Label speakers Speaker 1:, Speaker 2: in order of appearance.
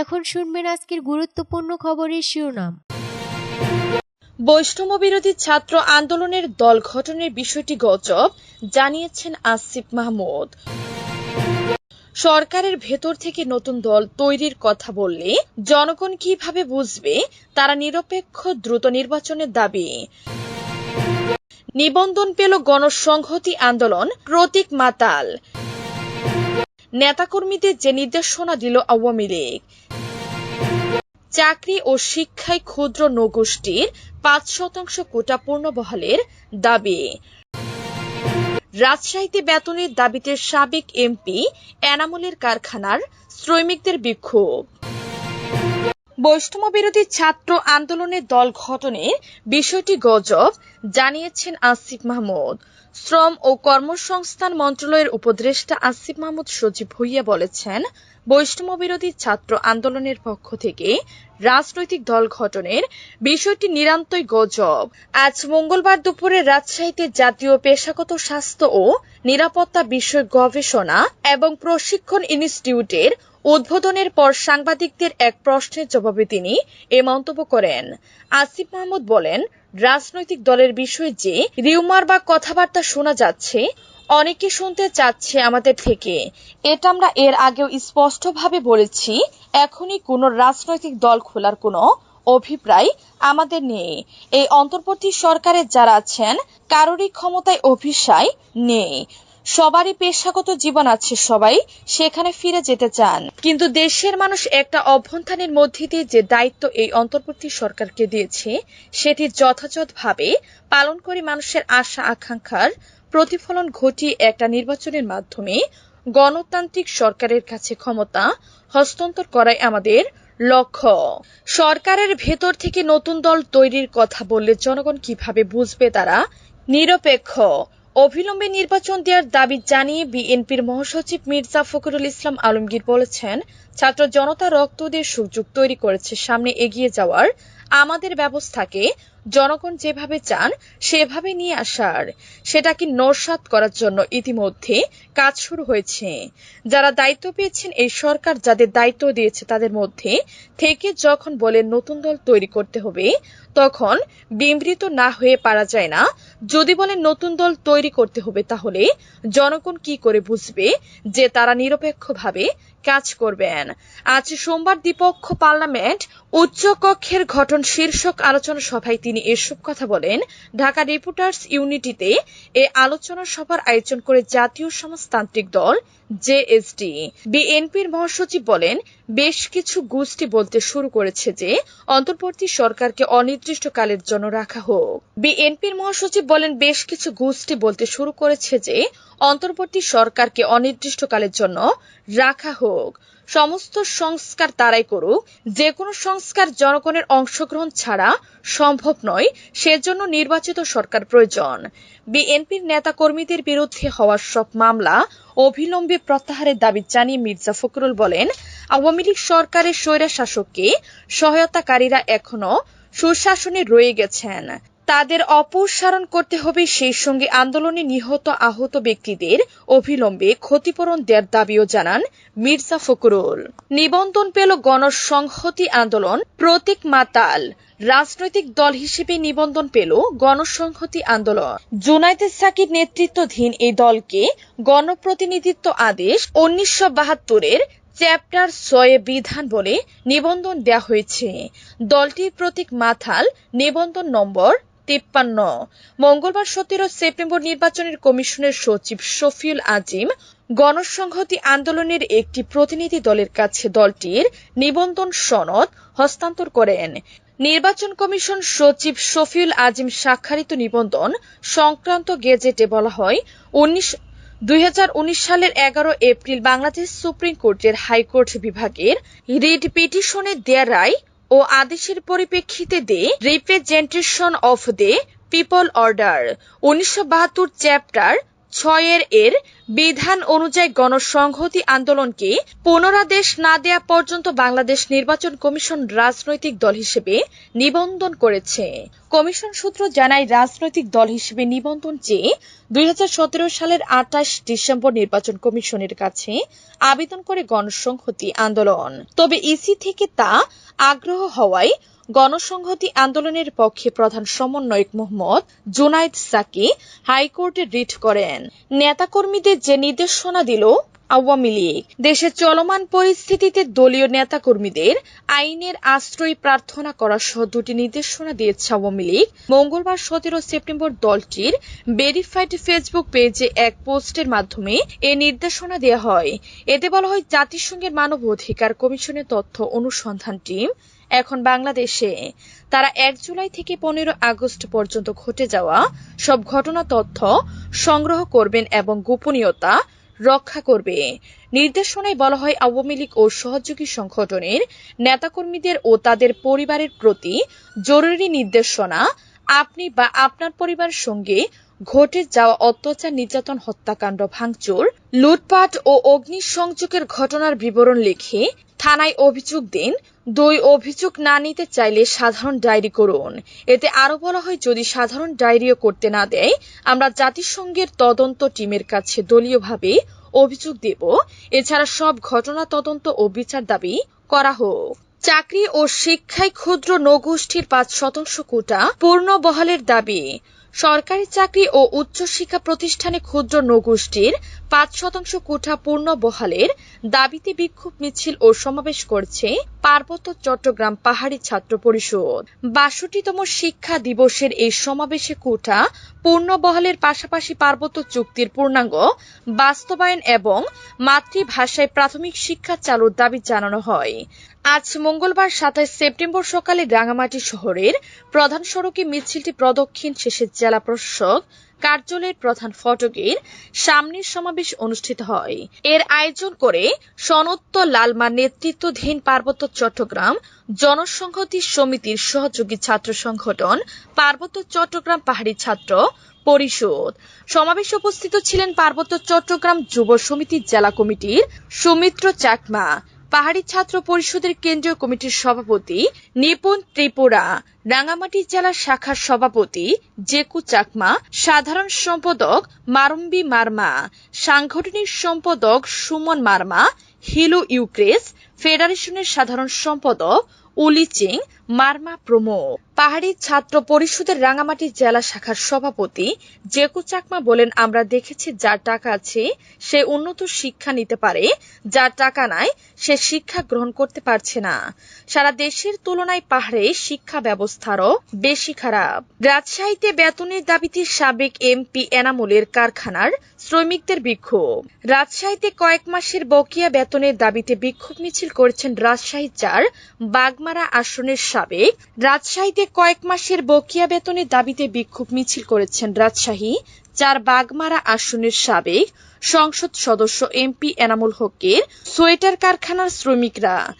Speaker 1: এখন শুনবেন আজকের গুরুত্বপূর্ণ খবরের শিরোনাম।
Speaker 2: বৈষম্য বিরোধী ছাত্র আন্দোলনের দল গঠনের বিষয়টি গজব, জানিয়েছেন আসিফ মাহমুদ। সরকারের ভেতর থেকে নতুন দল তৈরির কথা বললে জনগণ কীভাবে বুঝবে? তারা নিরপেক্ষ, দ্রুত নির্বাচনের দাবি। নিবন্ধন পেল গণসংহতি আন্দোলন, প্রতীক মাতাল। নেতাকর্মীদের যে নির্দেশনা দিল আওয়ামী লীগ। চাকরি ও শিক্ষায় ক্ষুদ্র নৌগোষ্ঠীর পাঁচ শতাংশ কোটা পূর্ণবহালের দাবি। রাজশাহীতে বেতনের দাবিতে সাবেক এমপি এনামুলের কারখানার শ্রমিকদের বিক্ষোভ। বৈষম্য বিরোধী ছাত্র আন্দোলনের দল গঠনের বিষয়টি গজব, জানিয়েছেন আসিফ মাহমুদ। শ্রম ও কর্মসংস্থান মন্ত্রণালয়ের উপদেষ্টা আসিফ মাহমুদ সজীব ভুইয়া বলেছেন, বৈষম্য বিরোধী ছাত্র আন্দোলনের পক্ষ থেকে রাজনৈতিক দল গঠনের বিষয়টি নিরান্তই গজব। আজ মঙ্গলবার দুপুরে রাজশাহীতে জাতীয় পেশাগত স্বাস্থ্য ও নিরাপত্তা বিষয়ক গবেষণা এবং প্রশিক্ষণ ইনস্টিটিউটের উদ্বোধনের পর সাংবাদিকদের এক প্রশ্নের জবাবে তিনি এ মন্তব্য করেন। আসিফ মাহমুদ বলেন, রাজনৈতিক দলের বিষয়ে যে রিউমার বা কথাবার্তা শোনা যাচ্ছে, অনেকে শুনতে চাচ্ছে আমাদের থেকে। এটা আমরা এর আগেও স্পষ্টভাবে বলেছি, এখনই কোনো রাজনৈতিক দল খোলার কোনো অভিপ্রায় আমাদের নেই। এই অন্তর্বর্তী সরকারের যারা আছেন, কারোরই ক্ষমতায় অভিসায় নেই। সবারই পেশাগত জীবন আছে সবাই, সেখানে ফিরে যেতে চান। কিন্তু দেশের মানুষ একটা অভ্যন্থানের মধ্যে দিয়ে যে দায়িত্ব এই অন্তর্বর্তী সরকারকে দিয়েছে, সেটি যথাযথভাবে পালন করে মানুষের আশা, আকাঙ্ক্ষার প্রতিফলন ঘটিয়ে একটা নির্বাচনের মাধ্যমে গণতান্ত্রিক সরকারের কাছে ক্ষমতা হস্তান্তর করাই আমাদের লক্ষ্য। সরকারের ভেতর থেকে নতুন দল তৈরির কথা বললে জনগণ কীভাবে বুঝবে তারা নিরপেক্ষ অবিলম্বে নির্বাচন দেওয়ার দাবি জানিয়ে বিএনপির মহাসচিব মির্জা ফখরুল ইসলাম আলমগীর বলেছেন, ছাত্র জনতা রক্ত দিয়ে সুযোগ তৈরি করেছে, সামনে এগিয়ে যাওয়ার আমাদের ব্যবস্থাকে জনগণ যেভাবে চান, সেভাবে নিয়ে আসার। সেটাকে নস্বাত করার জন্য ইতিমধ্যে কাজ শুরু হয়েছে। যারা দায়িত্ব পেয়েছেন এই সরকার, যাদের দায়িত্ব দিয়েছে তাদের মধ্যে থেকে যখন বলে নতুন দল তৈরি করতে হবে, তখন বিমৃত না হয়ে পারা যায় না। যদি বলে নতুন দল তৈরি করতে হবে, তাহলে জনগণ কি করে বুঝবে যে তারা নিরপেক্ষভাবে কাজ করবেন? আজ সোমবার দ্বিপক্ষ পার্লামেন্ট উচ্চ কক্ষের গঠন শীর্ষক আলোচনা সভায় তিনি এসব কথা বলেন। ঢাকা রিপোর্টার্স ইউনিটিতে এ আলোচনা সভার আয়োজন করে জাতীয় সমাজতান্ত্রিক দল জেএসডি বিএনপির মহাসচিব বলেন, বেশ কিছু গোষ্ঠী বলতে শুরু করেছে যে, অন্তর্বর্তী সরকারকে অনির্দিষ্টকালের জন্য রাখা হোক। বিএনপির মহাসচিব বলেন, বেশ কিছু গোষ্ঠী বলতে শুরু করেছে যে, অন্তর্বর্তী সরকারকে অনির্দিষ্টকালের জন্য রাখা হোক। সমস্ত সংস্কার তারাই করুক। যে কোনো সংস্কার জনগণের অংশগ্রহণ ছাড়া সম্ভব নয়, সেজন্য নির্বাচিত সরকার প্রয়োজন। বিএনপির নেতা কর্মীদের বিরুদ্ধে হওয়া সব মামলা অবিলম্বে প্রত্যাহারের দাবি জানিয়ে মির্জা ফখরুল বলেন, আওয়ামী লীগ সরকারের স্বৈরা শাসককে সহায়তাকারীরা এখনও সুশাসনে রয়ে গেছেন। তাদের অপসারণ করতে হবে সেই সঙ্গে আন্দোলনে নিহত আহত ব্যক্তিদের অবিলম্বে ক্ষতিপূরণ দেওয়ার দাবিও জানান মির্জা ফখরুল। নিবন্ধন পেল গণসংহতি আন্দোলন, প্রতীক মাতাল। রাজনৈতিক দল হিসেবে নিবন্ধন পেল গণসংহতি আন্দোলন। জুনাইদের সাকির নেতৃত্বাধীন এই দলকে গণপ্রতিনিধিত্ব আদেশ উনিশশো বাহাত্তরের চ্যাপ্টার ছয়ে বিধান বলে নিবন্ধন দেওয়া হয়েছে। দলটির প্রতীক মাথাল নিবন্ধন নম্বর তিপ্পান্ন। মঙ্গলবার সতেরো সেপ্টেম্বর নির্বাচনের কমিশনের সচিব শফিউল আজিম গণসংহতি আন্দোলনের একটি প্রতিনিধি দলের কাছে দলটির নিবন্ধন সনদ হস্তান্তর করেন। নির্বাচন কমিশন সচিব শফিউল আজিম স্বাক্ষরিত নিবন্ধন সংক্রান্ত গেজেটে বলা হয়, উনিশ, দুই সালের এগারো April Bangladesh supreme court high court বিভাগের রিট পিটিশনে দেয়া রায় ও আদেশের পরিপ্রেক্ষিতে the representation of the people order উনিশশো বাহাত্তর চ্যাপ্টার ছয়ের এর বিধান অনুযায়ী গণসংহতি আন্দোলনকে পুনরাদেশ না দেয়া পর্যন্ত বাংলাদেশ নির্বাচন কমিশন রাজনৈতিক দল হিসেবে নিবন্ধন করেছে। কমিশন সূত্র জানায়, রাজনৈতিক দল হিসেবে নিবন্ধন চেয়ে দুই হাজার সতেরো সালের আঠাশ ডিসেম্বর নির্বাচন কমিশনের কাছে আবেদন করে গণসংহতি আন্দোলন। তবে ইসি থেকে তা আগ্রহ হওয়ায় গণসংহতি আন্দোলনের পক্ষে প্রধান সমন্বয়ক মোহাম্মদ জুনাইদ সাকি হাইকোর্টে রিট করেন। নেতাকর্মীদের যে নির্দেশনা দিল, আওয়ামী লীগ। দেশের চলমান পরিস্থিতিতে দলীয় নেতাকর্মীদের আইনের আশ্রয় প্রার্থনা করা সহ দুটি নির্দেশনা দিয়েছে আওয়ামী লীগ। মঙ্গলবার সতেরো সেপ্টেম্বর দলটির ভেরিফাইড ফেসবুক পেজে এক পোস্টের মাধ্যমে এ নির্দেশনা দেওয়া হয়। এতে বলা হয়, জাতিসংঘের মানব অধিকার কমিশনের তথ্য অনুসন্ধান টিম এখন বাংলাদেশে। তারা এক জুলাই থেকে পনেরো আগস্ট পর্যন্ত ঘটে যাওয়া সব ঘটনা তথ্য সংগ্রহ করবেন এবং গোপনীয়তা রক্ষা করবে। নির্দেশনায় বলা হয়, আওয়ামী লীগ ও সহযোগী সংগঠনের নেতাকর্মীদের ও তাদের পরিবারের প্রতি জরুরি নির্দেশনা, আপনি বা আপনার পরিবার সঙ্গে ঘটে যাওয়া অত্যাচার, নির্যাতন, হত্যাকাণ্ড, ভাঙচুর, লুটপাট ও অগ্নিসংযোগের ঘটনার বিবরণ লিখে থানায় অভিযোগ দিন, দুই অভিযোগ না নিতে চাইলে সাধারণ ডায়েরি করুন। এতে আরও বলা হয়, যদি সাধারণ ডায়েরিও করতে না দেয়, আমরা জাতিসংঘের তদন্ত টিমের কাছে দলীয়ভাবে অভিযোগ দেব। এছাড়া সব ঘটনা তদন্ত ও বিচার দাবি করা হোক। চাকরি ও শিক্ষায় ক্ষুদ্র নৌগোষ্ঠীর পাঁচ শতাংশ কোটা পূর্ণ বহালের দাবি। সরকারি চাকরি ও উচ্চশিক্ষা প্রতিষ্ঠানে ক্ষুদ্র নৌগোষ্ঠীর পাঁচ শতাংশ পূর্ণ বহালের দাবিতে বিক্ষোভ মিছিল ও সমাবেশ করছে পার্বত্য চট্টগ্রাম পাহাড়ি ছাত্র পরিষদ। বাষট্টিতম শিক্ষা দিবসের এই সমাবেশে পূর্ণ বহালের পাশাপাশি পার্বত্য চুক্তির পূর্ণাঙ্গ, বাস্তবায়ন এবং মাতৃভাষায় প্রাথমিক শিক্ষা চালুর দাবি জানানো হয়। আজ মঙ্গলবার সাতাশ সেপ্টেম্বর সকালে রাঙামাটি শহরের প্রধান সড়কে মিছিলটি প্রদক্ষিণ শেষে জেলা প্রশাসক কার্যালয়ের প্রধান ফটকের সামনের সমাবেশ অনুষ্ঠিত হয়। এর আয়োজন করে সনত্ত লালমা নেতৃত্বাধীন পার্বত্য চট্টগ্রাম জনসংহতি সমিতির সহযোগী ছাত্র সংগঠন পার্বত্য চট্টগ্রাম পাহাড়ি ছাত্র পরিষদ। সমাবেশে উপস্থিত ছিলেন পার্বত্য চট্টগ্রাম যুব সমিতির জেলা কমিটির সুমিত্র চাকমা পাহাড়ি ছাত্র পরিষদের কেন্দ্রীয় কমিটির সভাপতি নিপুণ ত্রিপুরা রাঙ্গামাটি জেলা শাখার সভাপতি জেকু চাকমা, সাধারণ সম্পাদক মারম্বি মার্মা, সাংগঠনিক সম্পাদক সুমন মার্মা, হিলু ইউক্রেস, ফেডারেশনের সাধারণ সম্পাদক উলিচিং মারমা প্রমুখ পাহাড়ি ছাত্র পরিষদের রাঙামাটি জেলা শাখার সভাপতি জেকু চাকমা বলেন, আমরা দেখেছি যার টাকা আছে, সে উন্নত শিক্ষা নিতে পারে। যার টাকা নাই, সে শিক্ষা গ্রহণ করতে পারছে না। সারা দেশের তুলনায় পাহাড়ে শিক্ষা ব্যবস্থারও বেশি খারাপ। রাজশাহীতে বেতনের দাবিতে সাবেক এমপি এনামুলের কারখানার শ্রমিকদের বিক্ষোভ। রাজশাহীতে কয়েক মাসের বকেয়া বেতনের দাবিতে বিক্ষোভ মিছিল করেছেন রাজশাহী চার বাগমারা আসনের সাবেক রাজশাহীতে কয়েক মাসের বকেয়া বেতনের দাবিতে বিক্ষোভ মিছিল করেছেন রাজশাহী চার বাগমারা আসনের সাবেক সংসদ সদস্য এমপি এনামুল হকের সোয়েটার কারখানার শ্রমিকরা।